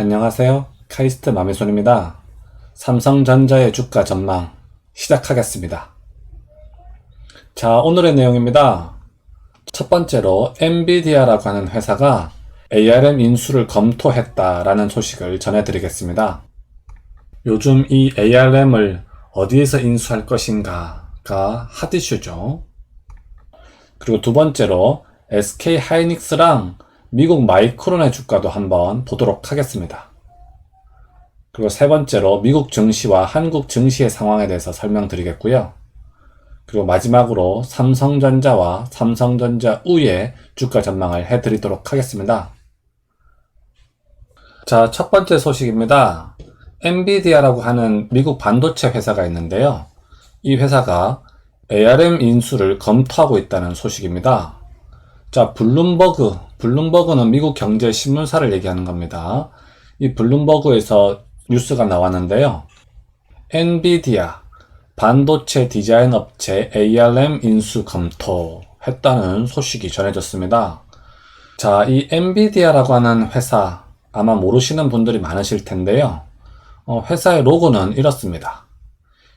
안녕하세요. 카이스트 마미손입니다. 삼성전자의 주가 전망 시작하겠습니다. 자, 오늘의 내용입니다. 첫 번째로 엔비디아라고 하는 회사가 ARM 인수를 검토했다라는 소식을 전해드리겠습니다. 요즘 이 ARM을 어디에서 인수할 것인가가 핫이슈죠. 그리고 두 번째로 SK 하이닉스랑 미국 마이크론의 주가도 한번 보도록 하겠습니다. 그리고 세 번째로 미국 증시와 한국 증시의 상황에 대해서 설명드리겠고요. 그리고 마지막으로 삼성전자와 삼성전자 우의 주가 전망을 해드리도록 하겠습니다. 자, 첫 번째 소식입니다. 엔비디아라고 하는 미국 반도체 회사가 있는데요. 이 회사가 ARM 인수를 검토하고 있다는 소식입니다. 자, 블룸버그. 블룸버그는 미국 경제 신문사를 얘기하는 겁니다. 이 블룸버그에서 뉴스가 나왔는데요. 엔비디아 반도체 디자인 업체 ARM 인수 검토했다는 소식이 전해졌습니다. 자, 이 엔비디아라고 하는 회사 아마 모르시는 분들이 많으실 텐데요. 어, 회사의 로고는 이렇습니다.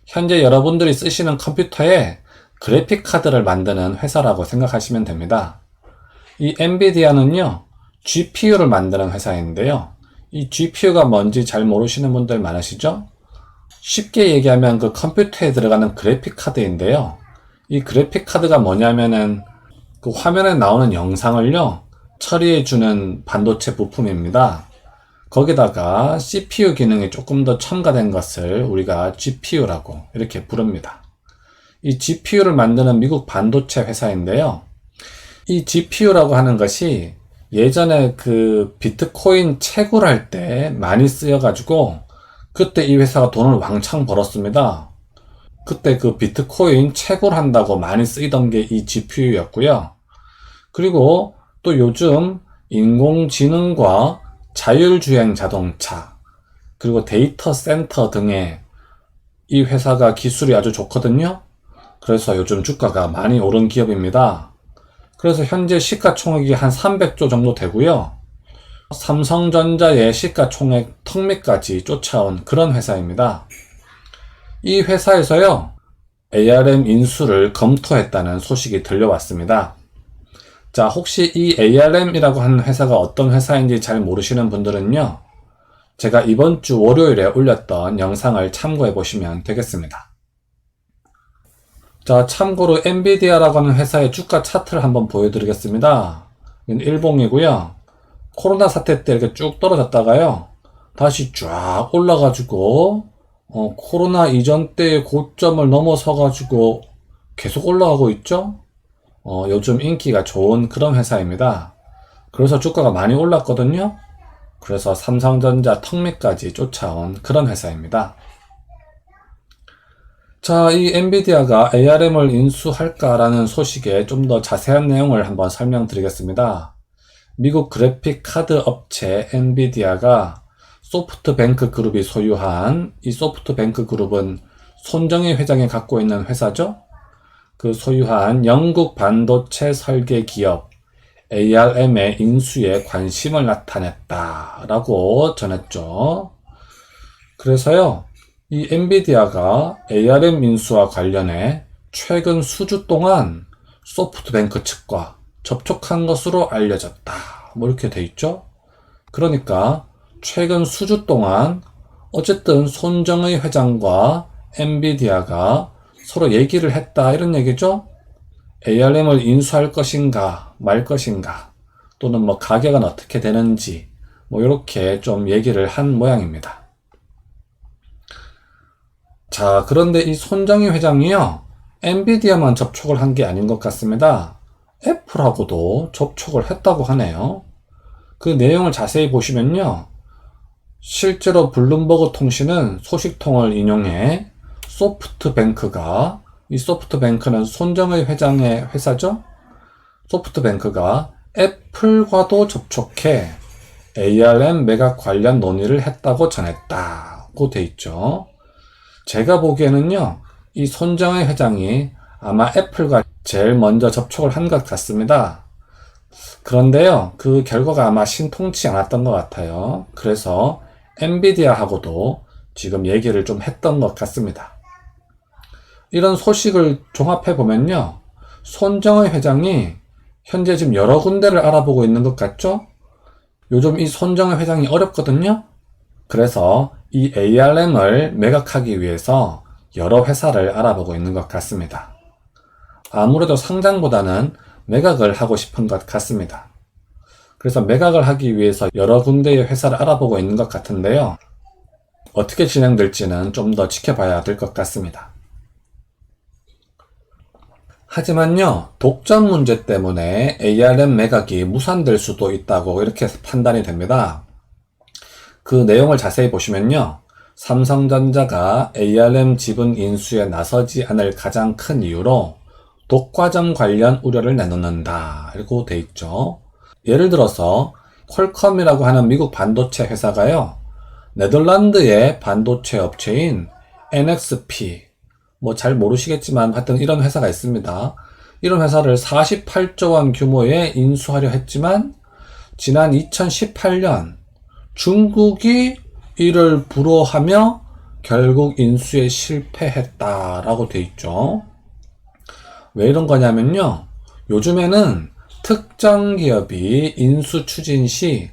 현재 여러분들이 쓰시는 컴퓨터에 그래픽 카드를 만드는 회사라고 생각하시면 됩니다. 이 엔비디아는요, GPU를 만드는 회사인데요. 이 GPU가 뭔지 잘 모르시는 분들 많으시죠? 쉽게 얘기하면 그 컴퓨터에 들어가는 그래픽 카드인데요. 이 그래픽 카드가 뭐냐면은 그 화면에 나오는 영상을요, 처리해주는 반도체 부품입니다. 거기다가 CPU 기능이 조금 더 첨가된 것을 우리가 GPU라고 이렇게 부릅니다. 이 GPU를 만드는 미국 반도체 회사인데요. 이 GPU라고 하는 것이 예전에 그 비트코인 채굴 할 때 많이 쓰여가지고 그때 이 회사가 돈을 왕창 벌었습니다. 그때 그 비트코인 채굴한다고 많이 쓰이던 게 이 GPU였고요. 그리고 또 요즘 인공지능과 자율주행 자동차, 그리고 데이터 센터 등의 이 회사가 기술이 아주 좋거든요. 그래서 요즘 주가가 많이 오른 기업입니다. 그래서 현재 시가총액이 한 300조 정도 되고요. 삼성전자의 시가총액 턱밑까지 쫓아온 그런 회사입니다. 이 회사에서요, ARM 인수를 검토했다는 소식이 들려왔습니다. 자, 혹시 이 ARM이라고 하는 회사가 어떤 회사인지 잘 모르시는 분들은요, 제가 이번 주 월요일에 올렸던 영상을 참고해 보시면 되겠습니다. 자, 참고로 엔비디아라고 하는 회사의 주가 차트를 한번 보여드리겠습니다. 일봉이고요. 코로나 사태 때 이렇게 쭉 떨어졌다가요. 다시 쫙 올라가지고, 어, 코로나 이전 때의 고점을 넘어서가지고 계속 올라가고 있죠? 어, 요즘 인기가 좋은 그런 회사입니다. 그래서 주가가 많이 올랐거든요. 그래서 삼성전자 턱밑까지 쫓아온 그런 회사입니다. 자, 이 엔비디아가 ARM을 인수할까라는 소식에 좀 더 자세한 내용을 한번 설명드리겠습니다. 미국 그래픽 카드 업체 엔비디아가 소프트뱅크 그룹이 소유한 이 소프트뱅크 그룹은 손정희 회장이 갖고 있는 회사죠. 그 소유한 영국 반도체 설계 기업 ARM의 인수에 관심을 나타냈다라고 전했죠. 그래서요, 이 엔비디아가 ARM 인수와 관련해 최근 수주 동안 소프트뱅크 측과 접촉한 것으로 알려졌다. 뭐 이렇게 돼 있죠. 그러니까 최근 수주 동안 어쨌든 손정의 회장과 엔비디아가 서로 얘기를 했다 이런 얘기죠. ARM을 인수할 것인가 말 것인가 또는 뭐 가격은 어떻게 되는지 뭐 이렇게 좀 얘기를 한 모양입니다. 자, 그런데 이 손정희 회장이요, 엔비디아만 접촉을 한 게 아닌 것 같습니다. 애플하고도 접촉을 했다고 하네요. 그 내용을 자세히 보시면요, 실제로 블룸버그 통신은 소식통을 인용해 소프트뱅크가, 이 소프트뱅크는 손정의 회장의 회사죠? 소프트뱅크가 애플과도 접촉해 ARM 매각 관련 논의를 했다고 전했다고 돼 있죠. 제가 보기에는요, 이 손정의 회장이 아마 애플과 제일 먼저 접촉을 한 것 같습니다. 그런데요, 그 결과가 아마 신통치 않았던 것 같아요. 그래서 엔비디아하고도 지금 얘기를 좀 했던 것 같습니다. 이런 소식을 종합해 보면요, 손정의 회장이 현재 지금 여러 군데를 알아보고 있는 것 같죠? 요즘 이 손정의 회장이 어렵거든요? 그래서 이 ARM을 매각하기 위해서 여러 회사를 알아보고 있는 것 같습니다. 아무래도 상장보다는 매각을 하고 싶은 것 같습니다. 그래서 매각을 하기 위해서 여러 군데의 회사를 알아보고 있는 것 같은데요. 어떻게 진행될지는 좀 더 지켜봐야 될 것 같습니다. 하지만요, 독점 문제 때문에 ARM 매각이 무산될 수도 있다고 이렇게 판단이 됩니다. 그 내용을 자세히 보시면요, 삼성전자가 ARM 지분 인수에 나서지 않을 가장 큰 이유로 독과점 관련 우려를 내놓는다. 이라고 돼 있죠. 예를 들어서 퀄컴이라고 하는 미국 반도체 회사가요, 네덜란드의 반도체 업체인 NXP, 뭐 잘 모르시겠지만 하여튼 이런 회사가 있습니다. 이런 회사를 48조 원 규모에 인수하려 했지만 지난 2018년 중국이 이를 불허하며 결국 인수에 실패했다라고 돼 있죠. 왜 이런 거냐면요. 요즘에는 특정 기업이 인수 추진 시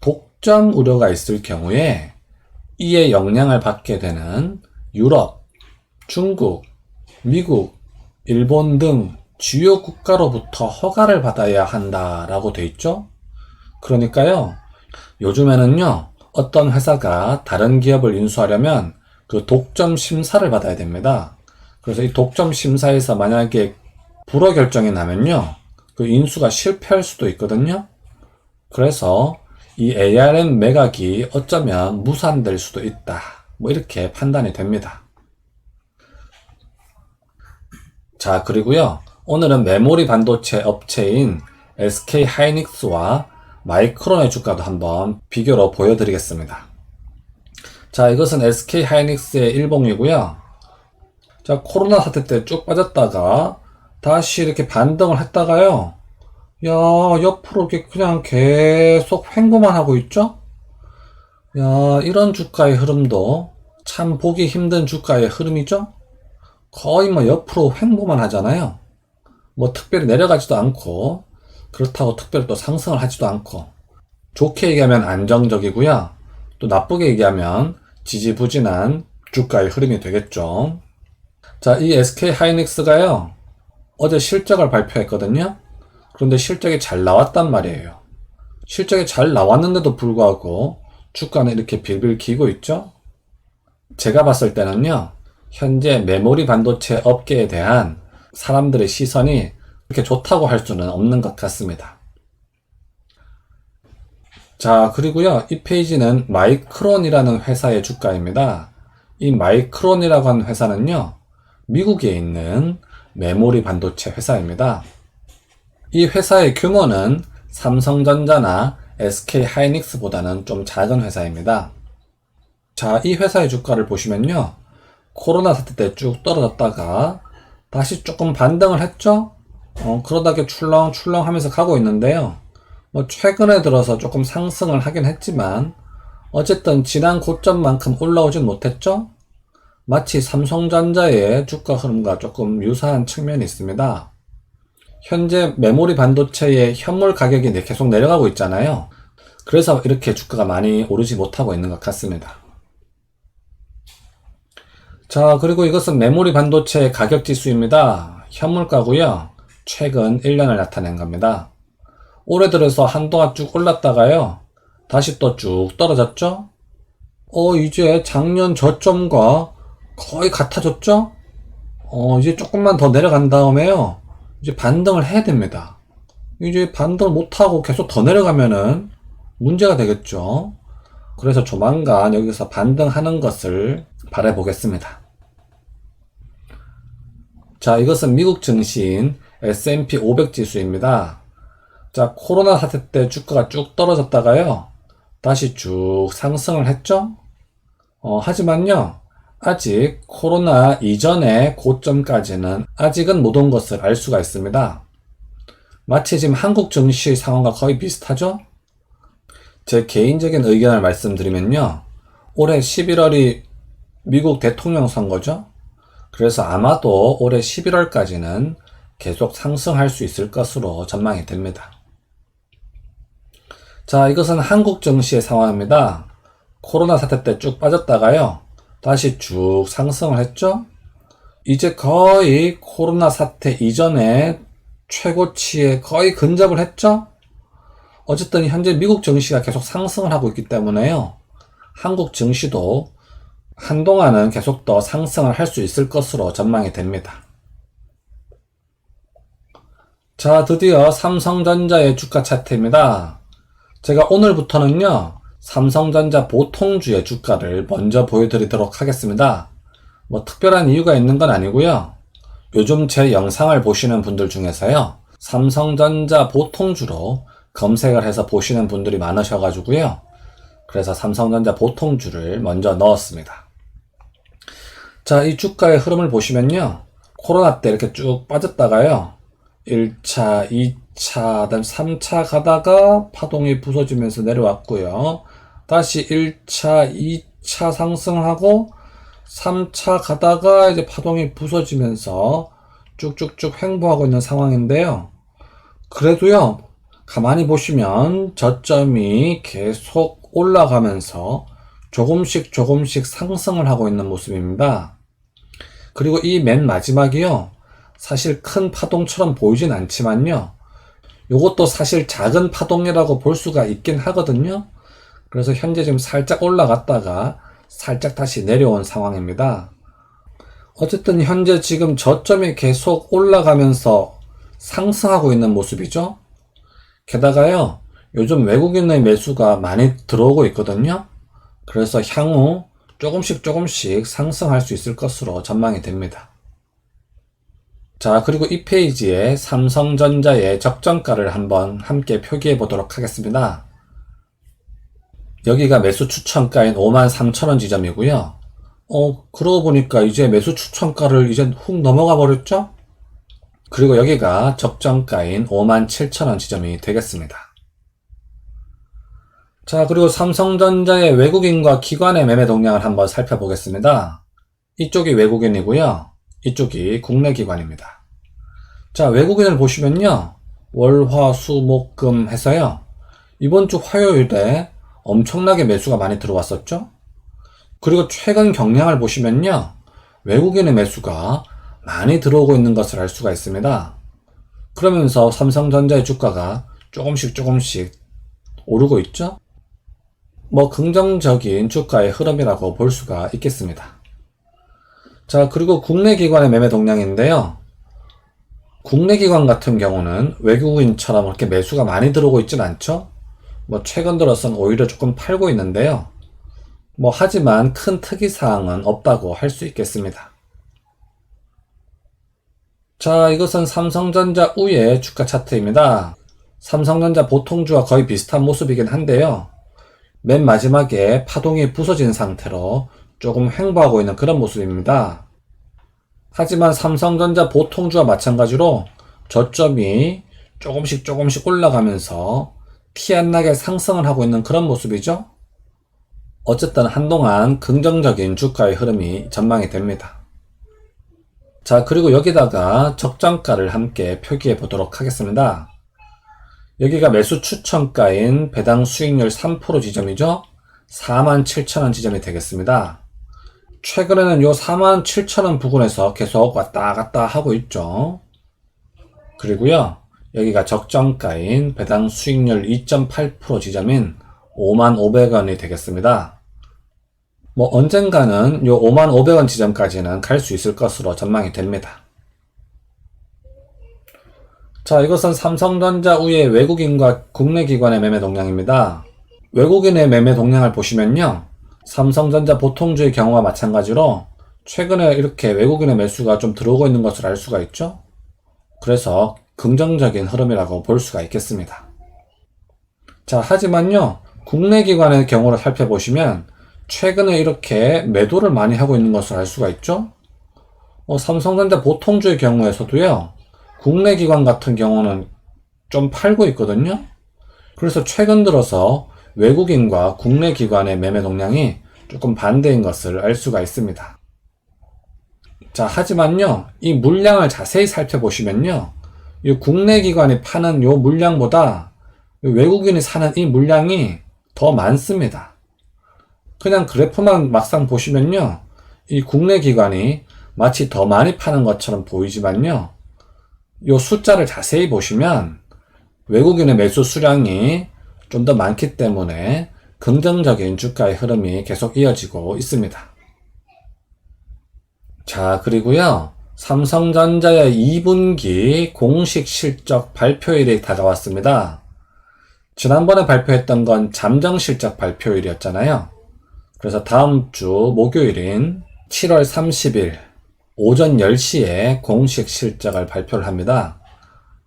독점 우려가 있을 경우에 이에 영향을 받게 되는 유럽, 중국, 미국, 일본 등 주요 국가로부터 허가를 받아야 한다라고 돼 있죠. 그러니까요. 요즘에는요. 어떤 회사가 다른 기업을 인수하려면 그 독점 심사를 받아야 됩니다. 그래서 이 독점 심사에서 만약에 불허 결정이 나면요. 그 인수가 실패할 수도 있거든요. 그래서 이 ARM 매각이 어쩌면 무산될 수도 있다. 뭐 이렇게 판단이 됩니다. 자, 그리고요. 오늘은 메모리 반도체 업체인 SK 하이닉스와 마이크론의 주가도 한번 비교로 보여드리겠습니다. 자, 이것은 SK 하이닉스의 일봉이고요. 자, 코로나 사태 때 쭉 빠졌다가 다시 이렇게 반등을 했다가요. 야, 옆으로 이렇게 그냥 계속 횡보만 하고 있죠? 야, 이런 주가의 흐름도 참 보기 힘든 주가의 흐름이죠? 거의 뭐 옆으로 횡보만 하잖아요. 뭐 특별히 내려가지도 않고, 그렇다고 특별히 또 상승을 하지도 않고, 좋게 얘기하면 안정적이고요. 또 나쁘게 얘기하면 지지부진한 주가의 흐름이 되겠죠. 자, 이 SK 하이닉스가요, 어제 실적을 발표했거든요. 그런데 실적이 잘 나왔단 말이에요. 실적이 잘 나왔는데도 불구하고 주가는 이렇게 빌빌 기고 있죠? 제가 봤을 때는요, 현재 메모리 반도체 업계에 대한 사람들의 시선이 그렇게 좋다고 할 수는 없는 것 같습니다. 자, 그리고요, 이 페이지는 마이크론이라는 회사의 주가입니다. 이 마이크론이라고 하는 회사는요, 미국에 있는 메모리 반도체 회사입니다. 이 회사의 규모는 삼성전자나 SK 하이닉스보다는 좀 작은 회사입니다. 자, 이 회사의 주가를 보시면요. 코로나 사태 때 쭉 떨어졌다가 다시 조금 반등을 했죠? 어, 그러다가 출렁출렁 하면서 가고 있는데요. 뭐 최근에 들어서 조금 상승을 하긴 했지만 어쨌든 지난 고점만큼 올라오진 못했죠? 마치 삼성전자의 주가 흐름과 조금 유사한 측면이 있습니다. 현재 메모리 반도체의 현물 가격이 계속 내려가고 있잖아요. 그래서 이렇게 주가가 많이 오르지 못하고 있는 것 같습니다. 자, 그리고 이것은 메모리 반도체 가격 지수입니다. 현물가고요. 최근 1년을 나타낸 겁니다. 올해 들어서 한동안 쭉 올랐다가요. 다시 또 쭉 떨어졌죠? 어, 이제 작년 저점과 거의 같아졌죠? 어, 이제 조금만 더 내려간 다음에요. 이제 반등을 해야 됩니다. 이제 반등을 못하고 계속 더 내려가면은 문제가 되겠죠. 그래서 조만간 여기서 반등하는 것을 바라보겠습니다. 자, 이것은 미국 증시인 S&P 500 지수입니다. 자, 코로나 사태 때 주가가 쭉 떨어졌다가요. 다시 쭉 상승을 했죠? 어, 하지만요. 아직 코로나 이전의 고점까지는 아직은 못 온 것을 알 수가 있습니다. 마치 지금 한국 증시 상황과 거의 비슷하죠? 제 개인적인 의견을 말씀드리면요. 올해 11월이 미국 대통령 선거죠? 그래서 아마도 올해 11월까지는 계속 상승할 수 있을 것으로 전망이 됩니다. 자, 이것은 한국 증시의 상황입니다. 코로나 사태 때 쭉 빠졌다가요. 다시 쭉 상승을 했죠? 이제 거의 코로나 사태 이전에 최고치에 거의 근접을 했죠? 어쨌든 현재 미국 증시가 계속 상승을 하고 있기 때문에요. 한국 증시도 한동안은 계속 더 상승을 할 수 있을 것으로 전망이 됩니다. 자, 드디어 삼성전자의 주가 차트입니다. 제가 오늘부터는요, 삼성전자 보통주의 주가를 먼저 보여드리도록 하겠습니다. 뭐 특별한 이유가 있는 건 아니고요. 요즘 제 영상을 보시는 분들 중에서요, 삼성전자 보통주로 검색을 해서 보시는 분들이 많으셔가지고요. 그래서 삼성전자 보통주를 먼저 넣었습니다. 자, 이 주가의 흐름을 보시면요. 코로나 때 이렇게 쭉 빠졌다가요. 1차, 2차, 다음 3차 가다가 파동이 부서지면서 내려왔고요. 다시 1차, 2차 상승하고 3차 가다가 이제 파동이 부서지면서 쭉쭉쭉 횡보하고 있는 상황인데요. 그래도요, 가만히 보시면 저점이 계속 올라가면서 조금씩 조금씩 상승을 하고 있는 모습입니다. 그리고 이 맨 마지막이요. 사실 큰 파동처럼 보이진 않지만요. 요것도 사실 작은 파동이라고 볼 수가 있긴 하거든요. 그래서 현재 지금 살짝 올라갔다가 살짝 다시 내려온 상황입니다. 어쨌든 현재 지금 저점이 계속 올라가면서 상승하고 있는 모습이죠. 게다가요, 요즘 외국인의 매수가 많이 들어오고 있거든요. 그래서 향후 조금씩 조금씩 상승할 수 있을 것으로 전망이 됩니다. 자, 그리고 이 페이지에 삼성전자의 적정가를 한번 함께 표기해 보도록 하겠습니다. 여기가 매수 추천가인 53,000원 지점이고요. 어, 그러고 보니까 이제 매수 추천가를 이제 훅 넘어가 버렸죠? 그리고 여기가 적정가인 57,000원 지점이 되겠습니다. 자, 그리고 삼성전자의 외국인과 기관의 매매 동향을 한번 살펴보겠습니다. 이쪽이 외국인이고요. 이쪽이 국내 기관입니다. 자, 외국인을 보시면요. 월, 화, 수, 목, 금 해서요. 이번 주 화요일에 엄청나게 매수가 많이 들어왔었죠? 그리고 최근 경량을 보시면요. 외국인의 매수가 많이 들어오고 있는 것을 알 수가 있습니다. 그러면서 삼성전자의 주가가 조금씩 조금씩 오르고 있죠? 뭐 긍정적인 주가의 흐름이라고 볼 수가 있겠습니다. 자, 그리고 국내 기관의 매매 동향인데요. 국내 기관 같은 경우는 외국인처럼 그렇게 매수가 많이 들어오고 있진 않죠? 뭐 최근 들어서는 오히려 조금 팔고 있는데요. 뭐 하지만 큰 특이 사항은 없다고 할 수 있겠습니다. 자, 이것은 삼성전자 우의 주가 차트입니다. 삼성전자 보통주와 거의 비슷한 모습이긴 한데요. 맨 마지막에 파동이 부서진 상태로 조금 횡보하고 있는 그런 모습입니다. 하지만 삼성전자 보통주와 마찬가지로 저점이 조금씩 조금씩 올라가면서 티안 나게 상승을 하고 있는 그런 모습이죠. 어쨌든 한동안 긍정적인 주가의 흐름이 전망이 됩니다. 자, 그리고 여기다가 적정가를 함께 표기해 보도록 하겠습니다. 여기가 매수 추천가인 배당 수익률 3% 지점이죠. 47,000원 지점이 되겠습니다. 최근에는 요 47,000원 부근에서 계속 왔다 갔다 하고 있죠. 그리고요. 여기가 적정가인 배당 수익률 2.8% 지점인 55,500원이 되겠습니다. 뭐 언젠가는 요 55,500원 지점까지는 갈 수 있을 것으로 전망이 됩니다. 자, 이것은 삼성전자 우의 외국인과 국내 기관의 매매 동향입니다. 외국인의 매매 동향을 보시면요. 삼성전자 보통주의 경우와 마찬가지로 최근에 이렇게 외국인의 매수가 좀 들어오고 있는 것을 알 수가 있죠. 그래서 긍정적인 흐름이라고 볼 수가 있겠습니다. 자, 하지만요. 국내 기관의 경우를 살펴보시면 최근에 이렇게 매도를 많이 하고 있는 것을 알 수가 있죠. 어, 삼성전자 보통주의 경우에서도요. 국내 기관 같은 경우는 좀 팔고 있거든요. 그래서 최근 들어서 외국인과 국내 기관의 매매 동향이 조금 반대인 것을 알 수가 있습니다. 자, 하지만요, 이 물량을 자세히 살펴보시면요, 이 국내 기관이 파는 요 물량보다 외국인이 사는 이 물량이 더 많습니다. 그냥 그래프만 막상 보시면요, 이 국내 기관이 마치 더 많이 파는 것처럼 보이지만요, 요 숫자를 자세히 보시면 외국인의 매수 수량이 좀 더 많기 때문에 긍정적인 주가의 흐름이 계속 이어지고 있습니다. 자, 그리고요. 삼성전자의 2분기 공식 실적 발표일이 다가왔습니다. 지난번에 발표했던 건 잠정 실적 발표일이었잖아요. 그래서 다음 주 목요일인 7월 30일 오전 10시에 공식 실적을 발표를 합니다.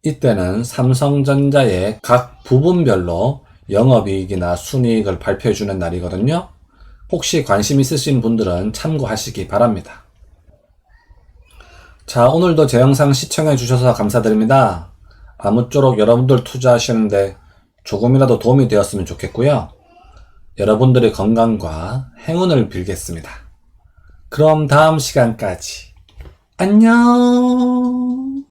이때는 삼성전자의 각 부분별로 영업이익이나 순이익을 발표해주는 날이거든요. 혹시 관심 있으신 분들은 참고하시기 바랍니다. 자, 오늘도 제 영상 시청해 주셔서 감사드립니다. 아무쪼록 여러분들 투자하시는데 조금이라도 도움이 되었으면 좋겠고요. 여러분들의 건강과 행운을 빌겠습니다. 그럼 다음 시간까지 안녕!